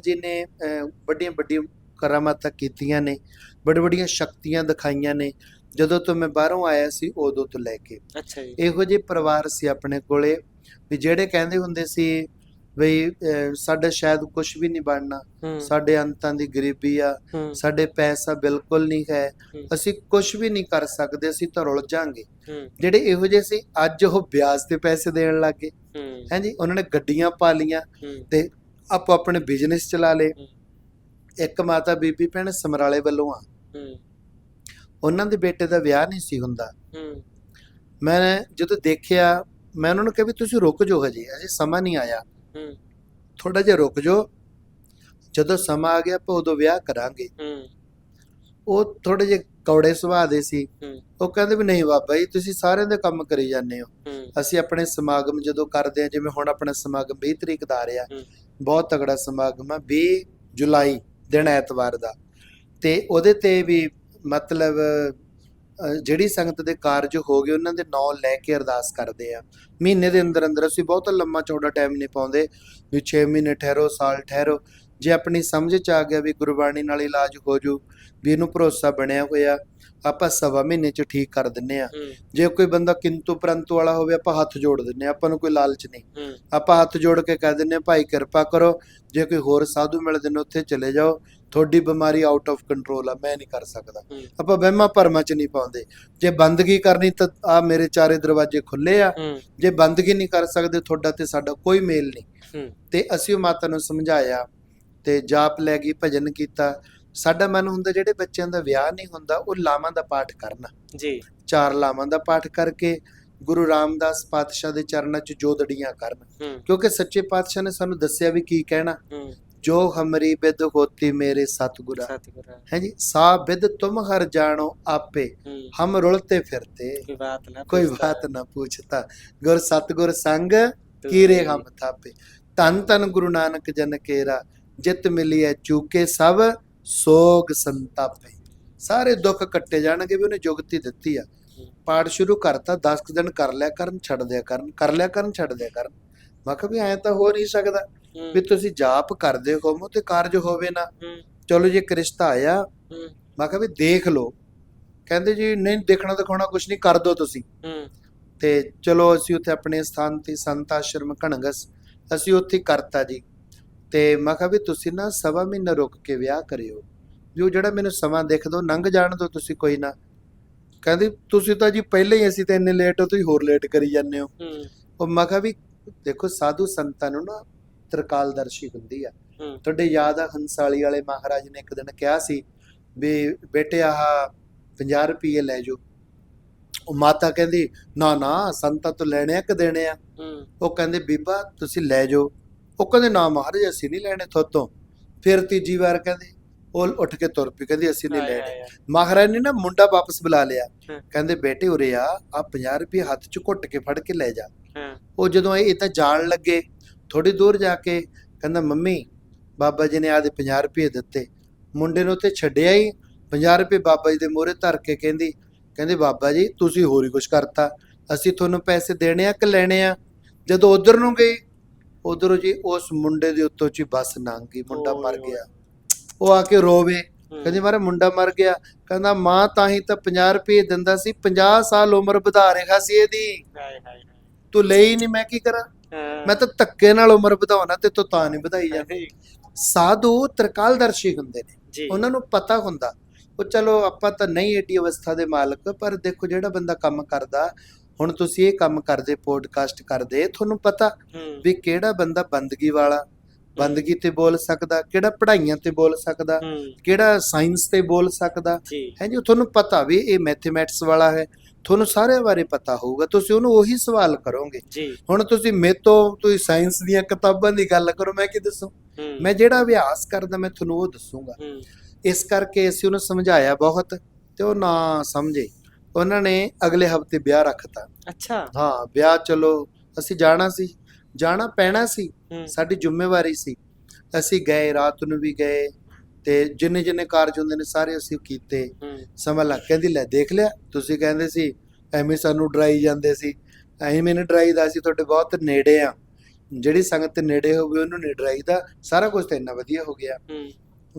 ਜੀ ਨੇ ਵੱਡੀਆਂ ਵੱਡੀਆਂ ਕਰਾਮਾਤਾਂ ਕੀਤੀਆਂ ਨੇ ਬੜੀ ਵੱਡੀਆਂ ਸ਼ਕਤੀਆਂ ਦਿਖਾਈਆਂ ਨੇ। ਜਦੋਂ ਤੋਂ ਮੈਂ ਬਾਹਰੋਂ ਆਇਆ ਸੀ ਉਦੋਂ ਤੋਂ ਲੈ ਕੇ। ਅੱਛਾ ਜੀ। ਇਹੋ ਜਿਹੇ ਪਰਿਵਾਰ ਸੀ ਆਪਣੇ ਕੋਲੇ ਵੀ ਜਿਹੜੇ ਕਹਿੰਦੇ ਹੁੰਦੇ ਸੀ ਵੀ ਸਾਡਾ ਸ਼ਾਇਦ ਕੁਝ ਵੀ ਨਹੀਂ ਬਣਨਾ। ਸਾਡੇ ਅੰਤਾਂ ਦੀ ਗਰੀਬੀ ਆ ਸਾਡੇ ਪੈਸਾ ਬਿਲਕੁਲ ਨਹੀਂ ਹੈ। ਅਸੀਂ ਕੁਝ ਵੀ ਨਹੀਂ ਕਰ ਸਕਦੇ ਅਸੀਂ ਤਾਂ ਰੁਲ ਜਾਾਂਗੇ। ਜਿਹੜੇ ਇਹੋ ਜਿਹੇ ਸੀ ਅੱਜ ਉਹ ਵਿਆਜ ਤੇ ਪੈਸੇ ਦੇਣ ਲੱਗੇ ਹਾਂਜੀ ਉਹਨਾਂ ਨੇ ਗੱਡੀਆਂ ਪਾ ਲੀਆਂ ਤੇ ਆਪੋ ਆਪਣੇ ਬਿਜ਼ਨਸ ਚਲਾ ਹੂੰ। ਇੱਕ ਮਾਤਾ ਬੀਬੀ ਭੈਣ ਸਮਰਾਲੇ ਵੱਲੋਂ ਆ। ਉਹਨਾਂ ਦੇ ਬੇਟੇ ਦਾ ਵਿਆਹ ਨਹੀਂ ਸੀ ਹੁੰਦਾ। ਮੈਂ ਜਦੋਂ ਦੇਖਿਆ ਮੈਂ ਉਹਨਾਂ ਨੂੰ ਕਿਹਾ ਵੀ ਤੁਸੀਂ ਰੁਕ ਜਾਓ ਹਜੇ ਅਜੇ ਸਮਾਂ ਨਹੀਂ ਆਇਆ। ਥੋੜਾ ਜਿਹਾ ਰੁਕ ਜਾਓ। ਜਦੋਂ ਸਮਾਂ ਆ ਗਿਆ ਆਪਾਂ ਉਦੋਂ ਵਿਆਹ ਕਰਾਂਗੇ। ਉਹ ਥੋੜੇ ਜਿਹੇ ਕੌੜੇ ਸੁਭਾਅ ਦੇ ਸੀ। ਉਹ ਕਹਿੰਦੇ ਵੀ ਨਹੀਂ ਬਾਬਾ ਜੀ ਤੁਸੀਂ ਸਾਰਿਆਂ ਦੇ ਕੰਮ ਕਰੀ ਜਾਂਦੇ ਹੋ। ਅਸੀਂ ਆਪਣੇ ਸਮਾਗਮ ਜਦੋਂ ਕਰਦੇ ਆ ਜਿਵੇਂ ਹੁਣ ਆਪਣਾ ਸਮਾਗਮ 20 ਤਰੀਕ ਦਾ ਆ ਰਿਹਾ। ਬਹੁਤ ਤਗੜਾ ਸਮਾਗਮ ਆ 20 ਜੁਲਾਈ ਦਿਨ ਐਤਵਾਰ ਦਾ। ਤੇ ਉਹਦੇ ਤੇ ਵੀ ਮਤਲਬ ਜਿਹੜੀ ਸੰਗਤ ਦੇ ਕਾਰਜ ਹੋ ਗਏ, ਉਹਨਾਂ ਦੇ ਨਾਂ ਲੈ ਕੇ ਅਰਦਾਸ ਕਰਦੇ ਆ। ਮਹੀਨੇ ਦੇ ਅੰਦਰ ਅੰਦਰ ਅਸੀਂ ਬਹੁਤ ਲੰਮਾ ਚੌੜਾ ਟਾਈਮ ਨਹੀਂ ਪਾਉਂਦੇ ਵੀ 6 ਮਹੀਨੇ ਠਹਿਰੋ, ਸਾਲ ਠਹਿਰੋ। ਜੇ ਆਪਣੀ ਸਮਝ ਚ ਆ ਗਿਆ ਵੀ ਗੁਰਬਾਣੀ ਨਾਲ ਇਲਾਜ ਹੋ ਜੂ ਵੀ ਇਹਨੂੰ ਭਰੋਸਾ ਬਣਿਆ ਹੋਇਆ ਆਪਾਂ ਸਵਾ ਮਹੀਨੇ ਚ ਠੀਕ ਕਰ ਦਿੰਨੇ ਆ। ਜੇ ਕੋਈ ਬੰਦਾ ਕਿੰਤੂ ਪ੍ਰੰਤੂ ਵਾਲਾ ਹੋਵੇ ਆਪਾਂ ਹੱਥ ਜੋੜ ਦਿੰਨੇ ਆ ਆਪਾਂ ਨੂੰ ਕੋਈ ਲਾਲਚ ਨਹੀਂ। ਆਪਾਂ ਹੱਥ ਜੋੜ ਕੇ ਕਹਿ ਦਿੰਨੇ ਆ ਭਾਈ ਕਿਰਪਾ ਕਰੋ ਜੇ ਕੋਈ ਹੋਰ ਸਾਧੂ ਮਿਲਦੇ ਨੇ ਉੱਥੇ ਚਲੇ ਜਾਓ ਤੁਹਾਡੀ ਬਿਮਾਰੀ ਆਊਟ ਆਫ ਕੰਟਰੋਲ ਆ ਮੈਂ ਨਹੀਂ ਕਰ ਸਕਦਾ। ਆਪਾਂ ਵਹਿਮਾਂ ਭਰਮਾਂ ਚ ਨਹੀਂ ਪਾਉਂਦੇ। ਜੇ ਬੰਦਗੀ ਕਰਨੀ ਤਾਂ ਆ ਮੇਰੇ ਚਾਰੇ ਦਰਵਾਜ਼ੇ ਖੁੱਲੇ ਆ। ਜੇ ਬੰਦਗੀ ਨਹੀਂ ਕਰ ਸਕਦੇ ਤੁਹਾਡਾ ਤੇ ਸਾਡਾ ਕੋਈ ਮੇਲ ਨਹੀਂ। ਤੇ ਅਸੀਂ ਉਹ ਮਾਤਾ ਨੂੰ ਸਮਝਾਇਆ ਤੇ ਜਾਪ ਲੈ ਗਈ ਭਜਨ ਕੀਤਾ। ਸਾਡਾ ਮਨ ਹੁੰਦਾ ਜਿਹੜੇ ਬੱਚਿਆਂ ਦਾ ਵਿਆਹ ਨਹੀਂ ਹੁੰਦਾ ਉਹ ਲਾਵਾਂ ਦਾ ਪਾਠ ਕਰਨਾ। ਜੀ। ਚਾਰ ਲਾਵਾਂ ਦਾ ਪਾਠ ਕਰਕੇ ਗੁਰੂ ਰਾਮਦਾਸ ਪਾਤਸ਼ਾਹ ਦੇ ਚਰਨਾਂ 'ਚ ਜੋਦੜੀਆਂ ਕਰਨ। ਕਿਉਂਕਿ ਸੱਚੇ ਪਾਤਸ਼ਾਹ ਨੇ ਸਾਨੂੰ ਦੱਸਿਆ ਵੀ ਕੀ ਕਹਿਣਾ। ਜੋ ਹਮਰੀ ਬਿਦ ਹੋਤੀ ਮੇਰੇ ਸਤਿਗੁਰਾ। ਹੈ ਜੀ? ਸਾ ਬਿਦ ਤੁਮ ਹਰ ਜਾਣੋ ਆਪੇ। ਹਮ ਰੁਲਤੇ ਫਿਰਤੇ। ਕੋਈ ਬਾਤ ਨਾ ਕੋਈ। ਬਾਤ ਨਾ ਪੁੱਛਤਾ ਗੁਰ ਸਤਿਗੁਰ ਸੰਗ ਕੀਰੇ। ਹਮ ਥਾਪੇ। ਤਨ ਤਨ ਗੁਰੂ ਨਾਨਕ ਜਨ ਕੇਰਾ। ਜਿਤ ਮਿਲੀਐ ਚੂਕੇ ਸਭ ਸੋਗ ਸੰਤਾਪੇ। ਸਾਰੇ ਦੁੱਖ ਕੱਟੇ ਜਾਣਗੇ ਵੀ ਉਹਨੇ ਜੁਗਤੀ ਦਿੱਤੀ ਆ। ਪਾਠ ਸ਼ੁਰੂ ਕਰਤਾ 10 ਕੁ ਦਿਨ ਕਰ ਲਿਆ ਕਰਨ ਛੱਡ ਦਿਆ ਕਰਨ ਕਰ ਲਿਆ ਕਰਨ ਛੱਡ ਦਿਆ ਕਰਨ। ਮੈਂ ਕਿਹਾ ਵੀ ਐਂ ਤਾਂ ਹੋ ਨਹੀਂ ਸਕਦਾ ਹੂੰ। ਵੀ ਤੁਸੀਂ ਜਾਪ ਕਰਦੇ ਹੋ ਤੇ ਕਾਰਜ ਹੋਵੇ ਨਾ। ਹੂੰ। ਚਲੋ ਜੇ ਇੱਕ ਰਿਸ਼ਤਾ ਆਇਆ ਹੂੰ। ਮੈਂ ਕਿਹਾ ਵੀ ਦੇਖ ਲਓ। ਕਹਿੰਦੇ ਜੀ ਨਹੀਂ ਦੇਖਣਾ ਦਿਖਾਉਣਾ ਕੁਝ ਨਹੀਂ ਕਰ ਦੋ ਤੁਸੀਂ। ਹੂੰ। ਤੇ ਚਲੋ ਅਸੀਂ ਉੱਥੇ ਆਪਣੇ ਸਥਾਨ ਤੇ ਸੰਤ ਆਸ਼ਰਮ ਕਣਗਸ ਅਸੀਂ ਉੱਥੇ ਹੀ ਕਰਤਾ ਜੀ। ਤੇ ਮੈਂ ਕਿਹਾ ਵੀ ਤੁਸੀਂ ਨਾ ਸਵਾ ਮਹੀਨਾ ਰੁਕ ਕੇ ਵਿਆਹ ਕਰਿਓ। ਵੀ ਉਹ ਜਿਹੜਾ ਮੈਨੂੰ ਸਮਾਂ ਦਿਖ ਦੋ ਲੰਘ ਜਾਣ ਦੋ ਤੁਸੀਂ ਕੋਈ ਨਾ। ਕਹਿੰਦੀ ਤੁਸੀਂ ਤਾਂ ਜੀ ਪਹਿਲਾਂ ਹੀ ਅਸੀਂ ਤਾਂ ਇੰਨੇ ਲੇਟ ਹੋ ਤੁਸੀਂ ਹੋਰ ਲੇਟ ਕਰੀ ਜਾਂਦੇ ਹੋ। ਉਹ ਮੈਂ ਕਿਹਾ ਵੀ ਦੇਖੋ ਸਾਧੂ ਸੰਤਾਂ ਨੂੰ ਨਾ ਤਰਕਾਲਦਰਸ਼ੀ ਹੁੰਦੀ ਆ। ਤੁਹਾਡੇ ਯਾਦ ਆ ਹੰਸਾਲੀ ਵਾਲੇ ਮਹਾਰਾਜ ਨੇ ਇੱਕ ਦਿਨ ਕਿਹਾ ਸੀ ਵੀ ਬੇਟੇ ਆਹ 50 ਰੁਪਏ ਲੈ ਜਾਓ। ਉਹ ਮਾਤਾ ਕਹਿੰਦੀ ਨਾ ਨਾ ਸੰਤਾਂ ਤੋਂ ਲੈਣੇ ਆ ਕਿ ਦੇਣੇ ਆ? ਉਹ ਕਹਿੰਦੇ ਬੀਬਾ ਤੁਸੀਂ ਲੈ ਜਾਓ। ਉਹ ਕਹਿੰਦੇ ਨਾ ਮਹਾਰਾਜ ਅਸੀਂ ਨਹੀਂ ਲੈਣੇ ਤੁਹਾਤੋਂ। ਫਿਰ ਤੀਜੀ ਵਾਰ ਕਹਿੰਦੇ ਉਹ ਉੱਠ ਕੇ ਤੁਰ ਪਈ ਕਹਿੰਦੀ ਅਸੀਂ ਨਹੀਂ ਲੈਣੇ। ਮਹਾਰਾਜ ਨੇ ਨਾ ਮੁੰਡਾ ਵਾਪਸ ਬੁਲਾ ਲਿਆ। ਕਹਿੰਦੇ ਬੇਟੇ ਉਰੇ ਆ ਆ 50 ਰੁਪਏ ਹੱਥ 'ਚ ਘੁੱਟ ਕੇ ਫੜ ਕੇ ਲੈ ਜਾ। ਉਹ ਜਦੋਂ ਇਹ ਤਾਂ ਜਾਣ ਲੱਗੇ ਥੋੜੀ ਦੂਰ ਜਾ ਕੇ ਕਹਿੰਦਾ ਮੰਮੀ ਬਾਬਾ ਜੀ ਨੇ ਆਦੇ 50 ਰੁਪਏ ਦਿੱਤੇ। ਮੁੰਡੇ ਨੂੰ ਉੱਥੇ ਛੱਡਿਆ ਹੀ 50 ਰੁਪਏ ਬਾਬਾ ਜੀ ਦੇ ਮੂਹਰੇ ਧਰ ਕੇ ਕਹਿੰਦੀ ਕਹਿੰਦੇ ਬਾਬਾ ਜੀ ਤੁਸੀਂ ਹੋਰ ਹੀ ਕੁਝ ਕਰਤਾ। ਅਸੀਂ ਤੁਹਾਨੂੰ ਪੈਸੇ ਦੇਣੇ ਆ ਕਿ ਲੈਣੇ ਆ? ਜਦੋਂ ਉਧਰ ਨੂੰ ਗਈ ਉਧਰੋਂ ਜੀ ਉਸ ਮੁੰਡੇ ਦੇ ਉੱਤੋਂ ਚ ਬੱਸ ਲੰਘ ਗਈ ਮੁੰਡਾ ਮਰ। ਗਿਆ। ਉਹ ਆ ਕੇ ਰੋਵੇ। ਕਹਿੰਦੀ ਮਾਰੇ ਮੁੰਡਾ ਮਰ ਗਿਆ। ਕਹਿੰਦਾ ਮਾਂ ਤਾਂ ਹੀ ਤਾਂ 50 ਰੁਪਏ ਦਿੰਦਾ ਸੀ 50 ਸਾਲ ਉਮਰ ਵਧਾ ਰਿਹਾ ਸੀ ਇਹਦੀ। ਤੂੰ ਲਈ ਨਹੀਂ ਮੈਂ ਕੀ ਕਰਾਂ। ਮੈਂ ਤਾਂ ਧੱਕੇ ਨਾਲ ਉਮਰ ਵਧਾਉਣਾ ਤੇ ਤੂੰ ਤਾਂ ਨਹੀਂ ਵਧਾਈ ਜਾਂਦੀ ਸਾਧੂ ਤਰਕਾਲਦਰਸ਼ੀ ਹੁੰਦੇ ਨੇ। ਜੀ। ਉਹਨਾਂ ਨੂੰ ਪਤਾ ਹੁੰਦਾ। ਉਹ ਚਲੋ ਆਪਾਂ ਤਾਂ ਨਹੀਂ ਏਡੀ ਅਵਸਥਾ ਦੇ ਮਾਲਕ ਪਰ ਦੇਖੋ ਜਿਹੜਾ ਬੰਦਾ ਕੰਮ ਕਰਦਾ ਹੁਣ ਤੁਸੀਂ ਇਹ ਕੰਮ ਕਰਦੇ ਪੋਡਕਾਸਟ ਕਰਦੇ ਤੁਹਾਨੂੰ ਪਤਾ ਵੀ ਕਿਹੜਾ ਬੰਦਾ ਬੰਦਗੀ ਵਾਲਾ ਬੰਦਗੀ ਤੇ ਬੋਲ ਸਕਦਾ ਕਿਹੜਾ ਪੜ੍ਹਾਈਆਂ ਤੇ ਬੋਲ ਸਕਦਾ ਕਿਹੜਾ ਸਾਇੰਸ ਤੇ ਬੋਲ ਸਕਦਾ। ਹੈ ਜੀ ਤੁਹਾਨੂੰ ਪਤਾ ਵੀ ਇਹ ਮੈਥਮੈਟਿਕਸ ਵਾਲਾ ਹੈ। ਤੁਹਾਨੂੰ ਸਾਰਿਆਂ ਬਾਰੇ ਪਤਾ ਹੋਊਗਾ ਤੁਸੀਂ ਉਹਨੂੰ ਉਹੀ ਸਵਾਲ ਕਰੋਗੇ। ਹੁਣ ਤੁਸੀਂ ਮੇਤੋਂ ਤੁਸੀਂ ਸਾਇੰਸ ਦੀਆਂ ਕਿਤਾਬਾਂ ਦੀ ਗੱਲ ਕਰੋ ਮੈਂ ਕੀ ਦੱਸੂ? ਮੈਂ ਜਿਹੜਾ ਅਭਿਆਸ ਕਰਦਾ ਮੈਂ ਤੁਹਾਨੂੰ ਉਹ ਦੱਸੂਗਾ। ਇਸ ਕਰਕੇ ਅਸੀਂ ਉਹਨੂੰ ਸਮਝਾਇਆ ਬਹੁਤ ਤੇ ਉਹ ਨਾ ਸਮਝੇ। ਉਹਨਾਂ ਨੇ ਅਗਲੇ ਹਫ਼ਤੇ ਵਿਆਹ ਰੱਖਤਾ। ਅੱਛਾ। ਹਾਂ ਵਿਆਹ ਚਲੋ ਅਸੀਂ ਜਾਣਾ ਸੀ। ਜਾਣਾ ਪੈਣਾ ਸੀ। ਹੂੰ। ਸਾਡੀ ਜ਼ਿੰਮੇਵਾਰੀ ਸੀ। ਅਸੀਂ ਗਏ ਰਾਤ ਨੂੰ ਵੀ ਗਏ ਤੇ ਜਿੰਨੇ ਜਿੰਨੇ ਕਾਰਜ ਹੁੰਦੇ ਨੇ ਸਾਰੇ ਅਸੀਂ ਕੀਤੇ। ਹੂੰ। ਸਮਾਂ ਲੱਗ ਕਹਿੰਦੀ ਲੈ ਦੇਖ ਲਿਆ। ਤੁਸੀਂ ਕਹਿੰਦੇ ਸੀ ਐਵੇਂ ਸਾਨੂੰ ਡਰਾਈ ਜਾਂਦੇ ਸੀ। ਐਵੇਂ ਮੈਨੂੰ ਡਰਾਈਦਾ ਸੀ ਤੁਹਾਡੇ ਬਹੁਤ ਨੇੜੇ ਆ। ਜਿਹੜੀ ਸੰਗਤ ਨੇੜੇ ਹੋਵੇ ਉਹਨੂੰ ਨਹੀਂ ਡਰਾਈਦਾ। ਸਾਰਾ ਕੁਝ ਤਾਂ ਇੰਨਾ ਵਧੀਆ ਹੋ ਗਿਆ। ਹੂੰ।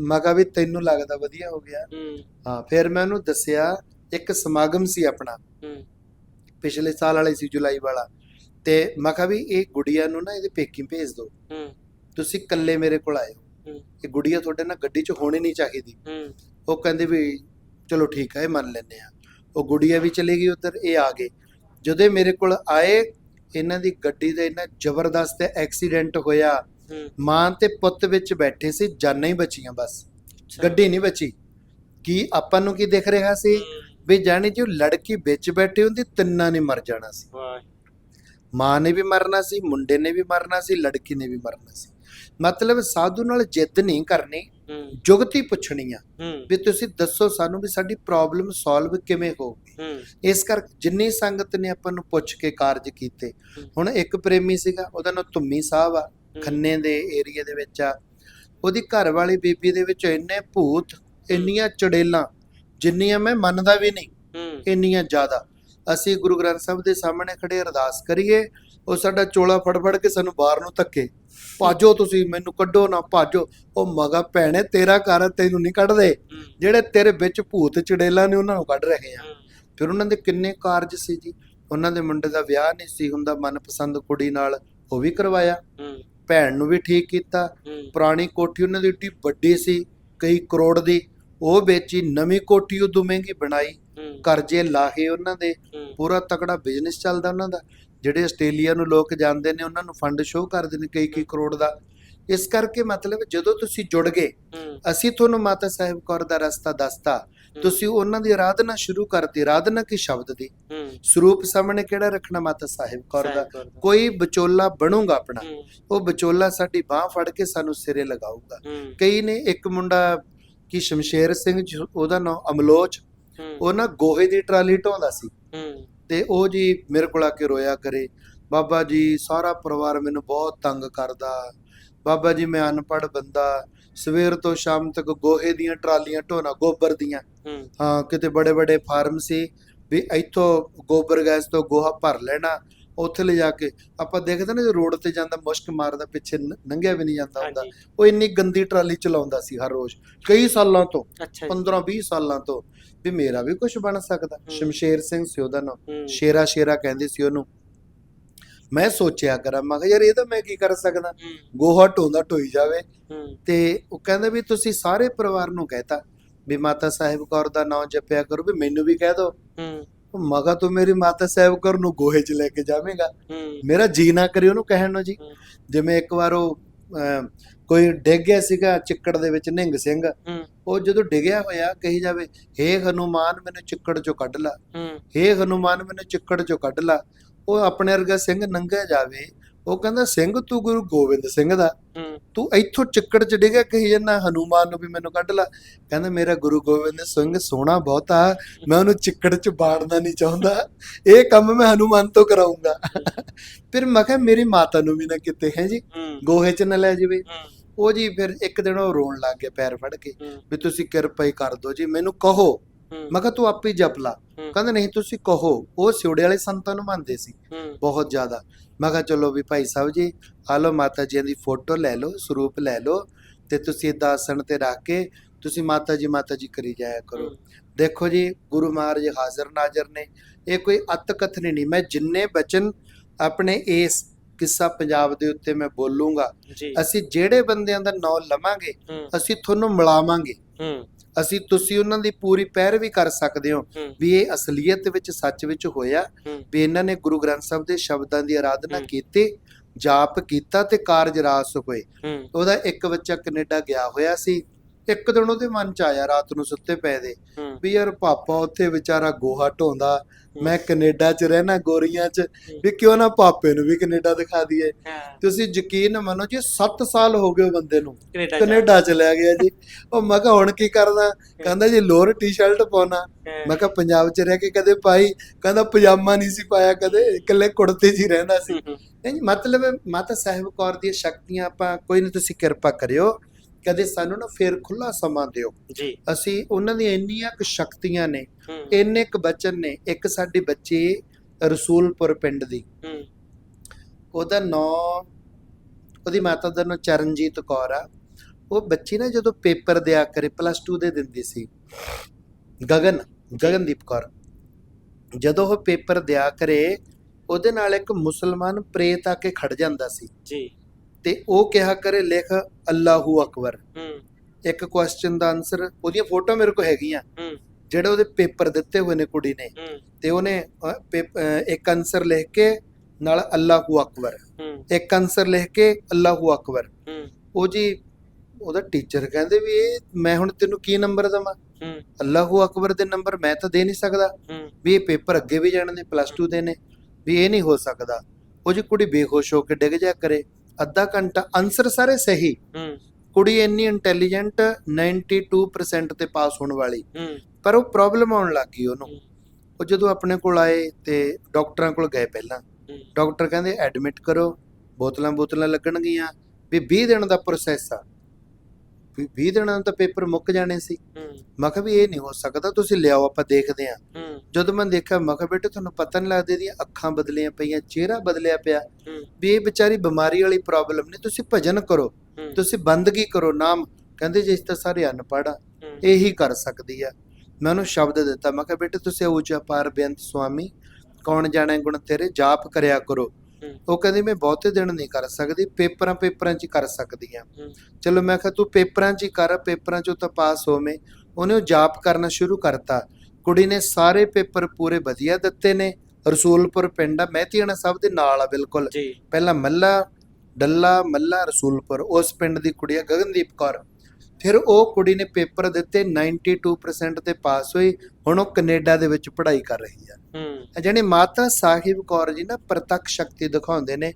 ਮੈਂ ਕਿਹਾ ਵੀ ਤੈਨੂੰ ਲੱਗਦਾ ਵਧੀਆ ਹੋ ਗਿਆ। ਹੂੰ। ਹਾਂ ਫਿਰ ਮੈਂ ਉਹਨੂੰ ਦੱਸਿਆ ਇੱਕ ਸਮਾਗਮ ਸੀ ਆਪਣਾ। ਹੂੰ। ਪਿਛਲੇ ਸਾਲ ਵਾਲੇ ਸੀ ਜੁਲਾਈ ਵਾਲਾ। ਤੇ ਮੈਂ ਕਿਹਾ ਵੀ ਇਹ ਗੁੜੀਆ ਨੂੰ ਨਾ ਇਹਦੇ ਪੇਕੀ ਭੇਜ ਦਿਓ ਹੂੰ। ਤੁਸੀਂ ਇਕੱਲੇ ਮੇਰੇ ਕੋਲ ਆਇਓ। ਹੂੰ। ਇਹ ਗੁੜੀਆ ਤੁਹਾਡੇ ਨਾਲ ਗੱਡੀ 'ਚ ਹੋਣੀ ਨਹੀਂ ਚਾਹੀਦੀ। ਹੂੰ। ਉਹ ਕਹਿੰਦੇ ਵੀ ਚਲੋ ਠੀਕ ਹੈ ਮੰਨ ਲੈਂਦੇ ਆ। ਉਹ ਗੁੜੀਆ ਵੀ ਚਲੀ ਗਈ ਉਧਰ ਇਹ ਆ ਗਏ। ਜਦੋਂ ਮੇਰੇ ਕੋਲ ਆਏ ਇਹਨਾਂ ਦੀ ਗੱਡੀ ਦਾ ਇੰਨਾ ਜ਼ਬਰਦਸਤ ਐਕਸੀਡੈਂਟ ਹੋਇਆ। ਮਾਂ ਤੇ ਪੁੱਤ ਵਿੱਚ ਬੈਠੇ ਸੀ ਜਾਨਾਂ ਹੀ ਬਚੀਆਂ ਬਸ। ਗੱਡੀ ਨਹੀਂ ਬਚੀ। ਕੀ ਆਪਾਂ ਨੂੰ ਕੀ ਦਿਖ ਰਿਹਾ ਸੀ? ਵੀ ਜਾਣੀ ਜੋ ਲੜਕੀ ਵਿੱਚ ਬੈਠੀ ਹੁੰਦੀ ਤਿੰਨਾਂ ਨੇ ਮਰ ਜਾਣਾ ਸੀ। ਮਾਂ ਨੇ ਵੀ ਮਰਨਾ ਸੀ ਮੁੰਡੇ ਨੇ ਵੀ ਮਰਨਾ ਸੀ ਲੜਕੀ ਨੇ ਵੀ ਮਰਨਾ ਸੀ। ਮਤਲਬ ਸਾਧੂ ਨਾਲ ਜਿੱਦ ਨਹੀਂ ਕਰਨੀ ਜੁਗਤੀ ਪੁੱਛਣੀ ਆ ਵੀ ਤੁਸੀਂ ਦੱਸੋ ਸਾਨੂੰ ਵੀ ਸਾਡੀ ਪ੍ਰੋਬਲਮ ਸੋਲਵ ਕਿਵੇਂ ਹੋਊਗੀ ਇਸ ਕਰ ਜਿੰਨੀ ਸੰਗਤ ਨੇ ਆਪਾਂ ਨੂੰ ਪੁੱਛ ਕੇ ਕਾਰਜ ਕੀਤੇ। ਹੁਣ ਇੱਕ ਪ੍ਰੇਮੀ ਸੀਗਾ ਉਹਦਾ ਨਾਮ ਧੁੰਮੀ ਸਾਹਿਬ ਆ ਖੰਨੇ ਦੇ ਏਰੀਆ ਦੇ ਵਿੱਚ ਆ। ਉਹਦੀ ਘਰ ਵਾਲੀ ਬੀਬੀ ਦੇ ਵਿੱਚ ਇੰਨੇ ਭੂਤ ਇੰਨੀਆਂ ਚੜੇਲਾਂ ਜਿੰਨੀਆਂ ਮੈਂ ਮੰਨਦਾ ਵੀ ਨਹੀਂ ਇੰਨੀਆਂ ਜ਼ਿਆਦਾ। ਅਸੀਂ ਗੁਰੂ ਗ੍ਰੰਥ ਸਾਹਿਬ ਦੇ ਸਾਹਮਣੇ ਖੜੇ ਅਰਦਾਸ ਕਰੀਏ ਉਹ ਸਾਡਾ ਚੋਲਾ ਫੜ ਫੜ ਕੇ ਸਾਨੂੰ ਬਾਹਰ ਨੂੰ ਧੱਕੇ। ਭਾਜੋ ਤੁਸੀਂ ਮੈਨੂੰ ਕੱਢੋ ਨਾ ਭਾਜੋ। ਉਹ ਮਗਾ ਭੈਣੇ ਤੇਰਾ ਘਰ ਤੈਨੂੰ ਨਹੀਂ ਕੱਢਦੇ। ਜਿਹੜੇ ਤੇਰੇ ਵਿੱਚ ਭੂਤ ਚੜੇਲਾਂ ਨੇ ਉਹਨਾਂ ਨੂੰ ਕੱਢ ਰਹੇ ਆ। ਫਿਰ ਉਹਨਾਂ ਦੇ ਕਿੰਨੇ ਕਾਰਜ ਸੀ ਜੀ? ਉਹਨਾਂ ਦੇ ਮੁੰਡੇ ਦਾ ਵਿਆਹ ਨਹੀਂ ਸੀ ਹੁੰਦਾ ਮਨਪਸੰਦ ਕੁੜੀ ਨਾਲ ਉਹ ਵੀ ਕਰਵਾਇਆ। ਭੈਣ ਨੂੰ ਵੀ ਠੀਕ ਕੀਤਾ। ਪੁਰਾਣੀ ਕੋਠੀ ਉਹਨਾਂ ਦੀ ਏਡੀ ਵੱਡੀ ਸੀ ਕਈ ਕਰੋੜ ਦੀ। ਉਹ ਵੇਚੀ ਨਵੀਂ ਕੋਠੀ ਉਦੋਂ ਮਹਿੰਗੀ ਬਣਾਈ। ਕਰਜ਼ੇ ਲਾਹੇ ਉਹਨਾਂ ਦੇ। ਪੂਰਾ ਤਕੜਾ ਬਿਜ਼ਨਸ ਚੱਲਦਾ ਉਹਨਾਂ ਦਾ। ਜਿਹੜੇ ਆਸਟ੍ਰੇਲੀਆ ਨੂੰ ਲੋਕ ਜਾਂਦੇ ਨੇ ਉਹਨਾਂ ਨੂੰ ਫੰਡ ਸ਼ੋਅ ਕਰਦੇ ਨੇ ਕਈ ਕਈ ਕਰੋੜ ਦਾ। ਇਸ ਕਰਕੇ ਮਤਲਬ ਜਦੋਂ ਤੁਸੀਂ ਜੁੜ ਗਏ ਅਸੀਂ ਤੁਹਾਨੂੰ ਮਾਤਾ ਸਾਹਿਬ ਕੌਰ ਦਾ ਰਸਤਾ ਦੱਸਤਾ। ਤੁਸੀਂ ਉਹਨਾਂ ਦੀ ਆਰਾਧਨਾ ਸ਼ੁਰੂ ਕਰਤੀ। ਆਰਾਧਨਾ ਕੀ ਸ਼ਬਦ ਦੀ? ਸਰੂਪ ਸਾਹਮਣੇ ਕਿਹੜਾ ਰੱਖਣਾ ਮਾਤਾ ਸਾਹਿਬ ਕੌਰ ਦਾ। ਕੋਈ ਵਿਚੋਲਾ ਬਣੂਗਾ ਆਪਣਾ। ਉਹ ਵਿਚੋਲਾ ਸਾਡੀ ਬਾਹ ਫੜ ਕੇ ਸਾਨੂੰ ਸਿਰੇ ਲਗਾਊਗਾ। ਕਈ ਨੇ ਇੱਕ ਮੁੰਡਾ ਕੀ ਸ਼ਮਸ਼ੇਰ ਸਿੰਘ ਉਹਦਾ ਨਾਮ ਅਮਲੋਚ ਉਹ ਨਾ ਗੋਹੇ ਦੀ ਟਰਾਲੀ ਢੋਂਦਾ ਸੀ। ਹੂੰ, ਤੇ ਉਹ ਜੀ ਮੇਰੇ ਕੋਲ ਆ ਕੇ ਰੋਇਆ ਕਰੇ ਬਾਬਾ ਜੀ ਸਾਰਾ ਪਰਿਵਾਰ ਮੈਨੂੰ ਬਹੁਤ ਤੰਗ ਕਰਦਾ। ਬਾਬਾ ਜੀ ਮੈਂ ਅਨਪੜ੍ਹ ਬੰਦਾ। ਸਵੇਰ ਤੋਂ ਸ਼ਾਮ ਤੱਕ ਗੋਹੇ ਦੀਆਂ ਟਰਾਲੀਆਂ ਢੋਣਾ ਗੋਬਰ ਦੀਆਂ। ਹੂੰ, ਹਾਂ ਕਿਤੇ ਬੜੇ ਬੜੇ ਫਾਰਮ ਸੀ ਵੀ ਇੱਥੋਂ ਗੋਬਰ ਗੈਸ ਤੋਂ ਗੋਹਾ ਭਰ ਲੈਣਾ ਉੱਥੇ ਲੈ ਜਾ ਕੇ ਆਪਾਂ ਦੇਖਦੇ ਨਾ ਜੇ ਰੋਡ ਤੇ ਜਾਂਦਾ ਮੁਸ਼ਕ ਮਾਰਦਾ ਪਿੱਛੇ ਨ- ਲੰਘਿਆ ਵੀ ਨਹੀਂ ਜਾਂਦਾ ਹੁੰਦਾ। ਉਹ ਇੰਨੀ ਗੰਦੀ ਟਰਾਲੀ ਚਲਾਉਂਦਾ ਸੀ ਹਰ ਰੋਜ਼ ਕਈ ਸਾਲਾਂ ਤੋਂ ਅੱਛਾ ਜੀ। 15 20 ਸਾਲਾਂ ਤੋਂ ਵੀ ਮੇਰਾ ਵੀ ਕੁਝ ਬਣ ਸਕਦਾ। ਸ਼ਮਸ਼ੇਰ ਸਿੰਘ ਸੀ ਉਹਦਾ ਨਾਮ। ਸ਼ੇਰਾ ਸ਼ੇਰਾ ਕਹਿੰਦੇ ਸੀ ਉਹਨੂੰ। ਮੈਂ ਸੋਚਿਆ ਕਰਾਂ ਮੈਂ ਕਿਹਾ ਯਾਰ ਇਹ ਤਾਂ ਮੈਂ ਕੀ ਕਰ ਸਕਦਾ? ਗੋਹਾ ਢੋਂਦਾ ਢੋਈ ਜਾਵੇ। ਤੇ ਉਹ ਕਹਿੰਦਾ ਵੀ ਤੁਸੀਂ ਸਾਰੇ ਪਰਿਵਾਰ ਨੂੰ ਕਹਿਤਾ ਵੀ ਮਾਤਾ ਸਾਹਿਬ ਕੌਰ ਦਾ ਨਾਮ ਜਪਿਆ ਕਰੋ ਵੀ ਮੈਨੂੰ ਵੀ ਕਹਿ ਦਿਓ ਮਗਾ ਤੂੰ ਮੇਰੀ ਮਾਤਾ ਸਾਹਿਬ ਕੌਰ ਨੂੰ ਗੋਹੇ 'ਚ ਲੈ ਕੇ ਜਾਵੇਂਗਾ। ਮੇਰਾ ਜੀ ਨਾ ਕਰੀ ਉਹਨੂੰ ਕਹਿਣ ਨੂੰ ਜੀ। ਜਿਵੇਂ ਇੱਕ ਵਾਰ ਉਹ ਕੋਈ ਡਿੱਗ ਗਿਆ ਸੀਗਾ ਚਿੱਕੜ ਦੇ ਵਿੱਚ ਨਿੰਗ ਸਿੰਘ। ਉਹ ਜਦੋਂ ਡਿੱਗਿਆ ਹੋਇਆ ਕਹੀ ਜਾਵੇ ਹੇ ਹਨੂਮਾਨ ਮੈਨੂੰ ਚਿੱਕੜ 'ਚੋਂ ਕੱਢ ਲਾ। ਹੂੰ, ਹਨੂਮਾਨ ਮੈਨੂੰ ਚਿੱਕੜ 'ਚੋਂ ਕੱਢ ਲਾ। ਉਹ ਆਪਣੇ ਵਰਗਾ ਸਿੰਘ ਨੰਗਾ ਜਾਵੇ ਉਹ ਕਹਿੰਦਾ ਸਿੰਘ ਤੂੰ ਗੁਰੂ ਗੋਬਿੰਦ ਸਿੰਘ ਦਾ। ਤੂੰ ਇੱਥੋਂ ਚਿੱਕੜ 'ਚ ਡਿੱਗਿਆ ਕਹੀ ਜਾਂਦਾ ਹਨੂਮਾਨ ਨੂੰ ਵੀ ਮੈਨੂੰ ਕੱਢ ਲਾ। ਕਹਿੰਦਾ ਮੇਰਾ ਗੁਰੂ ਗੋਬਿੰਦ ਸਿੰਘ ਸੋਹਣਾ ਬਹੁਤ ਮੈਂ ਉਹਨੂੰ ਚਿੱਕੜ 'ਚ ਬਾੜਨਾ ਨਹੀਂ ਚਾਹੁੰਦਾ। ਇਹ ਕੰਮ ਮੈਂ ਹਨੂਮਾਨ ਤੋਂ ਕਰਾਉਂਗਾ। ਫਿਰ ਮੈਂ ਕਿਹਾ ਮੇਰੀ ਮਾਤਾ ਨੂੰ ਵੀ ਨਾ ਕਿਤੇ ਹੈ ਜੀ? ਗੋਹੇ 'ਚ ਨਾ ਲੈ ਜਾਵੇ। ਉਹ ਜੀ ਫਿਰ ਇੱਕ ਦਿਨ ਉਹ ਰੋਣ ਲੱਗ ਗਿਆ ਪੈਰ ਫੜ ਕੇ ਵੀ ਤੁਸੀਂ ਕਿਰਪਾ ਹੀ ਕਰ ਦਿਓ ਜੀ ਮੈਨੂੰ ਕਹੋ। ਮੈਂ ਕਿਹਾ ਤੂੰ ਆਪੇ ਹੀ ਜਪ ਲਾ। ਕਹਿੰਦਾ ਨਹੀਂ ਤੁਸੀਂ ਕਹੋ। ਉਹ ਸਿਉੜੇ ਵਾਲੇ ਸੰਤਾਂ ਨੂੰ ਮੰਨਦੇ ਸੀ ਬਹੁਤ ਜ਼ਿਆਦਾ। ਮੈਂ ਕਿਹਾ ਚਲੋ ਵੀ ਭਾਈ ਸਾਹਿਬ ਜੀ ਆ ਲਓ ਮਾਤਾ ਜੀ ਦੀ ਫੋਟੋ ਲੈ ਲਓ ਸਰੂਪ ਲੈ ਲਓ ਤੇ ਤੁਸੀਂ ਏਦਾਂ ਆਸਣ ਤੇ ਰੱਖ ਕੇ ਤੁਸੀਂ ਮਾਤਾ ਜੀ ਮਾਤਾ ਜੀ ਕਰੀ ਜਾਇਆ ਕਰੋ। ਦੇਖੋ ਜੀ ਗੁਰੂ ਮਹਾਰਾਜ ਹਾਜ਼ਰ ਨਾਜ਼ਰ ਨੇ। ਇਹ ਕੋਈ ਅਤ ਕਥਨੀ ਨਹੀਂ। ਮੈਂ ਜਿੰਨੇ ਬਚਨ ਆਪਣੇ ਇਸ ਕਿੱਸਾ ਪੰਜਾਬ ਦੇ ਉੱਤੇ ਮੈਂ ਬੋਲੂੰਗਾ ਅਸੀਂ ਜਿਹੜੇ ਬੰਦਿਆਂ ਦਾ ਨਾਂ ਲਵਾਂਗੇ ਅਸੀਂ ਤੁਹਾਨੂੰ ਮਿਲਾਵਾਂਗੇ। ਅਸੀਂ ਤੁਸੀਂ ਉਹਨਾਂ ਦੀ ਪੂਰੀ ਪੈਰਵੀ ਕਰ ਸਕਦੇ ਹੋ ਵੀ ਇਹ ਅਸਲੀਅਤ ਵਿੱਚ ਸੱਚ ਵਿੱਚ ਹੋਇਆ। ਵੀ ਇਹਨਾਂ ਨੇ ਗੁਰੂ ਗ੍ਰੰਥ ਸਾਹਿਬ ਦੇ ਸ਼ਬਦਾਂ ਦੀ ਆਰਾਧਨਾ ਹੂੰ। ਕੀਤੀ ਜਾਪ ਕੀਤਾ ਤੇ ਕਾਰਜ ਰਾਸ ਹੋਏ। ਉਹਦਾ ਇੱਕ ਬੱਚਾ ਕੈਨੇਡਾ ਗਿਆ ਹੋਇਆ ਸੀ। ਇੱਕ ਦਿਨ ਉਹਦੇ ਮਨ ਚ ਆਇਆ ਰਾਤ ਨੂੰ ਸੁੱਤੇ ਪਏ ਦੇ ਵੀ ਯਾਰ ਪਾਪਾ ਉੱਥੇ ਵਿਚਾਰਾ ਗੋਹਾ ਢੋਂਦਾ ਮੈਂ ਕੈਨੇਡਾ ਚ ਰਹਿਣਾ ਗੋਰੀਆਂ ਚ ਵੀ ਕਿਉਂ ਨਾ ਪਾਪੇ ਨੂੰ ਵੀ ਕੈਨੇਡਾ ਦਿਖਾ ਦਈਏ। ਤੁਸੀਂ ਯਕੀਨ ਮੰਨੋ ਜੀ 7 ਸਾਲ ਹੋ ਗਏ ਬੰਦੇ ਨੂੰ ਕੈਨੇਡਾ ਜਾ- ਚ ਲੈ ਗਿਆ ਜੀ। ਉਹ ਮੈਂ ਕਿਹਾ ਹੁਣ ਕੀ ਕਰਦਾ ਕਹਿੰਦਾ ਜੀ ਲੋਅਰ ਟੀ-ਸ਼ਰਟ ਪਾਉਣਾ। ਮੈਂ ਕਿਹਾ ਪੰਜਾਬ ਚ ਰਹਿ ਕੇ ਕਦੇ ਪਾਈ? ਕਹਿੰਦਾ ਪਜਾਮਾ ਨਹੀਂ ਸੀ ਪਾਇਆ ਕਦੇ ਇਕੱਲੇ ਕੁੜਤੇ ਹੀ ਰਹਿੰਦਾ ਸੀ। ਨਹੀਂ ਮਤਲਬ ਮਾਤਾ ਸਾਹਿਬ ਕੌਰ ਦੀਆਂ ਸ਼ਕਤੀਆਂ ਆਪਾਂ ਕੋਈ ਨਹੀਂ ਤੁਸੀਂ ਕਿਰਪਾ ਕਰਿਓ। ਕਦੇ ਸਾਨੂੰ ਨਾ ਫੇਰ ਖੁੱਲਾ ਸਮਾਂ ਦਿਓ। ਜੀ। ਅਸੀਂ ਉਹਨਾਂ ਦੀਆਂ ਇੰਨੀਆਂ ਕੁ ਸ਼ਕਤੀਆਂ ਨੇ ਇੰਨੇ ਕੁ ਬਚਨ ਨੇ ਇੱਕ ਸਾਡੀ ਬੱਚੀ ਰਸੂਲਪੁਰ ਪਿੰਡ ਦੀ। ਉਹਦਾ ਨਾਂ ਉਹਦੀ ਮਾਤਾ ਦਾ ਨਾਮ ਚਰਨਜੀਤ ਕੌਰ ਆ। ਉਹ ਬੱਚੀ ਨਾ ਜਦੋਂ ਪੇਪਰ ਦਿਆ ਕਰੇ ਪਲੱਸ 2 ਦੇ ਦਿੰਦੀ ਸੀ ਗਗਨ ਗਗਨਦੀਪ ਕੌਰ। ਜਦੋਂ ਉਹ ਪੇਪਰ ਦਿਆ ਕਰੇ ਉਹਦੇ ਨਾਲ ਇੱਕ ਮੁਸਲਮਾਨ ਪ੍ਰੇਤ ਆ ਕੇ ਖੜ ਜਾਂਦਾ ਸੀ। ਜੀ। ਤੇ ਉਹ ਕਿਹਾ ਕਰੇ ਲਿਖ ਅੱਲਾਹੂ ਅਕਬਰ। ਹੂੰ। ਇੱਕ ਕੁਐਸਚਨ ਦਾ ਆਨਸਰ ਉਹਦੀਆਂ ਫੋਟੋ ਮੇਰੇ ਕੋਲ ਹੈਗੀਆਂ। ਹੂੰ। ਜਿਹੜੇ ਉਹਦੇ ਪੇਪਰ ਦਿੱਤੇ ਹੋਏ ਨੇ ਕੁੜੀ ਨੇ। ਤੇ ਉਹਨੇ ਇੱਕ ਆਨਸਰ ਲਿਖ ਕੇ ਨਾਲ ਅੱਲਾਹੂ ਅਕਬਰ। ਹੂੰ। ਇੱਕ ਆਨਸਰ ਲਿਖ ਕੇ ਅੱਲਾਹੂ ਅਕਬਰ। ਹੂੰ। ਉਹ ਜੀ ਉਹਦਾ ਟੀਚਰ ਕਹਿੰਦੇ ਵੀ ਇਹ ਮੈਂ ਹੁਣ ਤੈਨੂੰ ਕੀ ਨੰਬਰ ਦਵਾਂ? ਹੂੰ। ਅੱਲਾਹੂ ਅਕਬਰ ਦੇ ਨੰਬਰ ਮੈਂ ਤਾਂ ਦੇ ਨਹੀਂ ਸਕਦਾ। ਹੂੰ। ਵੀ ਇਹ ਪੇਪਰ ਅੱਗੇ ਵੀ ਜਾਣ ਪਲੱਸ 2 ਦੇ ਨੇ। ਵੀ ਇਹ ਨਹੀਂ ਹੋ ਸਕਦਾ। ਉਹ ਜੀ ਕੁੜੀ ਬੇਹੋਸ਼ ਹੋ ਕੇ ਡਿੱਗ ਜਾ ਕਰੇ। ਅੱਧਾ ਘੰਟਾ ਆਨਸਰ ਸਾਰੇ ਸਹੀ। ਹੂੰ। ਕੁੜੀ ਇੰਨੀ ਇੰਟੈਲੀਜੈਂਟ 92% ਤੇ ਪਾਸ ਹੋਣ ਵਾਲੀ। ਹੂੰ। ਪਰ ਉਹ ਪ੍ਰੋਬਲਮ ਆਉਣ ਲੱਗ ਗਈ ਉਹਨੂੰ। ਉਹ ਜਦੋਂ ਆਪਣੇ ਕੋਲ ਆਏ ਤੇ ਡਾਕਟਰਾਂ ਕੋਲ ਗਏ ਪਹਿਲਾਂ। ਡਾਕਟਰ ਕਹਿੰਦੇ ਐਡਮਿਟ ਕਰੋ ਬੋਤਲਾਂ ਬੋਤਲਾਂ ਲੱਗਣਗੀਆਂ। ਵੀ 20 ਦਿਨ ਦਾ ਪ੍ਰੋਸੈਸ ਆ। 20 ਦਿਨਾਂ ਦਾ ਪੇਪਰ ਮੁੱਕ ਜਾਣੇ ਸੀ। ਮੈਂ ਕਿਹਾ ਵੀ ਇਹ ਨਹੀਂ ਹੋ ਸਕਦਾ ਤੁਸੀਂ ਲਿਆਓ ਆਪਾਂ ਦੇਖਦੇ ਹੂੰ। ਜਦੋਂ ਮੈਂ ਦੇਖਿਆ ਮੈਂ ਕਿਹਾ ਬੇਟੇ ਤੁਹਾਨੂੰ ਪਤਾ ਨਹੀਂ ਲੱਗਦਾ ਇਹਦੀਆਂ ਅੱਖਾਂ ਬਦਲੀਆਂ ਪਈਆਂ ਚਿਹਰਾ ਬਦਲਿਆ ਪਿਆ। ਵੀ ਇਹ ਵਿਚਾਰੀ ਬਿਮਾਰੀ ਵਾਲੀ ਪ੍ਰੋਬਲਮ ਨਹੀਂ ਤੁਸੀਂ ਭਜਨ ਕਰੋ। ਤੁਸੀਂ ਬੰਦਗੀ ਕਰੋ ਨਾਮ। ਕਹਿੰਦੇ ਜੀ ਇਸ ਤਾਂ ਸਾਰੇ ਅਨਪੜ੍ਹ ਆ ਹੂੰ। ਇਹੀ ਕਰ ਸਕਦੀ ਆ। ਮੈਂ ਉਹਨੂੰ ਸ਼ਬਦ ਦਿੱਤਾ ਮੈਂ ਕਿਹਾ ਬੇਟੇ ਤੁਸੀਂ ਉੱਚਾ ਪਾਰ ਬੇਅੰਤ ਸੁਆਮੀ ਕੌਣ ਜਾਣੇ ਗੁਣ ਤੇਰੇ ਜਾਪ ਕਰਿਆ ਕਰੋ। ਉਹ ਕਹਿੰਦੀ ਮੈਂ ਬਹੁਤੇ ਦਿਨ ਨਹੀਂ ਕਰ ਸਕਦੀ ਪੇਪਰਾਂ ਪੇਪਰਾਂ 'ਚ ਹੀ ਕਰ ਸਕਦੀ ਆ। ਚਲੋ ਮੈਂ ਕਿਹਾ ਤੂੰ ਪੇਪਰਾਂ 'ਚ ਹੀ ਕਰ ਪੇਪਰਾਂ 'ਚੋਂ ਤਾਂ ਪਾਸ ਹੋਵੇਂ। ਉਹਨੇ ਉਹ ਜਾਪ ਕਰਨਾ ਸ਼ੁਰੂ ਕਰਤਾ। ਕੁੜੀ ਨੇ ਸਾਰੇ ਪੇਪਰ ਪੂਰੇ ਵਧੀਆ ਦਿੱਤੇ ਨੇ। ਰਸੂਲਪੁਰ ਪਿੰਡ ਆ ਮਹਿਤੀਆਣਾ ਸਾਹਿਬ ਦੇ ਨਾਲ ਆ ਬਿਲਕੁਲ। ਪਹਿਲਾਂ ਮੱਲਾ ਡੱਲਾ ਮੱਲਾ ਰਸੂਲਪੁਰ ਉਸ ਪਿੰਡ ਦੀ ਕੁੜੀ ਆ ਗਗਨਦੀਪ ਕੌਰ। ਫਿਰ ਉਹ ਕੁੜੀ ਨੇ ਪੇਪਰ ਦਿੱਤੇ 92% ਤੇ ਪਾਸ ਹੋਈ ਹੁਣ ਉਹ ਕੈਨੇਡਾ ਦੇ ਵਿੱਚ ਪੜ੍ਹਾਈ ਕਰ ਰਹੀ ਆ। ਹੂੰ। ਜਾਣੀ ਮਾਤਾ ਸਾਹਿਬ ਕੌਰ ਜੀ ਨਾ ਪ੍ਰਤੱਖ ਸ਼ਕਤੀ ਦਿਖਾਉਂਦੇ ਨੇ